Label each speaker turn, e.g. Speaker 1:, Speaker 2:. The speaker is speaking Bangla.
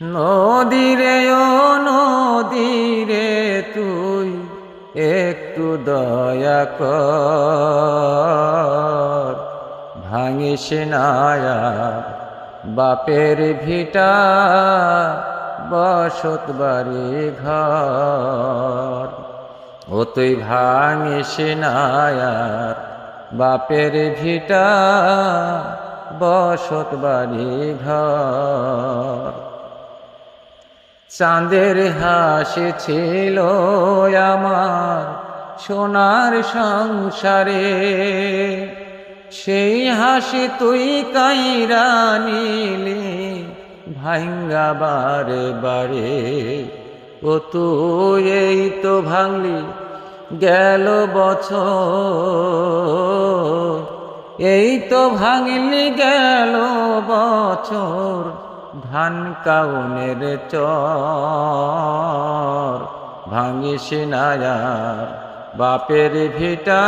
Speaker 1: নদীরে ও নদীরে তুই একটু দয়া কর। ভাঙিস নায়া বাপের ভিটা, বসত বাড়ি ঘর। ও তুই ভাঙিস নায়া বাপের ভিটা, বসত বাড়ি ঘর। চাঁদের হাসি ছিল আমার সোনার সংসারে। সেই হাসি তুই কাইরা নিলি ভাঙ্গা বারে বারে। ও তুই এই তো ভাঙলি, গেল বছর। এই তো ভাঙলি, গেল বছর। ধান কাউনের চর ভাঙিস নায়া বাপের ভিটা